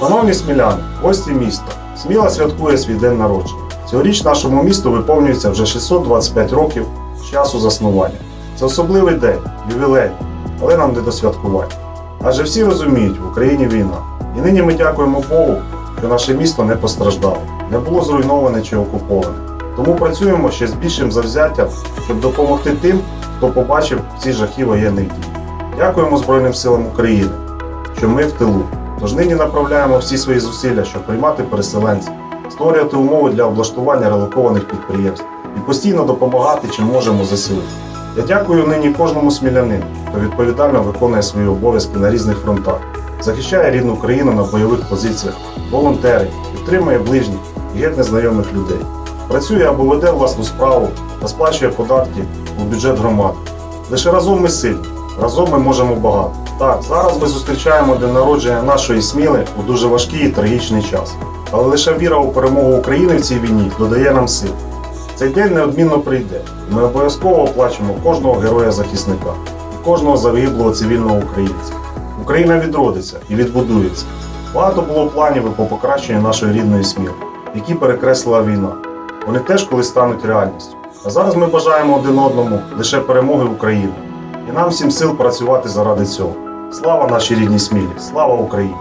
Шановні сміляни, гості міста, Сміла святкує свій день народження. Цьогоріч нашому місту виповнюється вже 625 років з часу заснування. Це особливий день, ювілей, але нам не до святкування. Адже всі розуміють, в Україні війна. І нині ми дякуємо Богу, що наше місто не постраждало, не було зруйноване чи окуповане. Тому працюємо ще з більшим завзяттям, щоб допомогти тим, хто побачив ці жахи воєнних дій. Дякуємо Збройним силам України, що ми в тилу. Тож нині направляємо всі свої зусилля, щоб приймати переселенців, створювати умови для облаштування релокованих підприємств і постійно допомагати, чим можемо ЗСУ. Я дякую нині кожному смілянину, хто відповідально виконує свої обов'язки на різних фронтах, захищає рідну країну на бойових позиціях, волонтерить, підтримує ближніх і геть незнайомих людей. Працює або веде власну справу та сплачує податки у бюджет громади. Лише разом ми сильні, разом ми можемо багато. Так, зараз ми зустрічаємо день народження нашої сміли у дуже важкий і трагічний час. Але лише віра у перемогу України в цій війні додає нам сил. Цей день неодмінно прийде, і ми обов'язково оплачемо кожного героя-захисника і кожного загиблого цивільного українця. Україна відродиться і відбудується. Багато було планів по покращенню нашої рідної сміли, які перекреслила війна. Вони теж колись стануть реальністю. А зараз ми бажаємо один одному лише перемоги України. І нам всім сил працювати заради цього. Слава нашій рідній смілі! Слава Україні!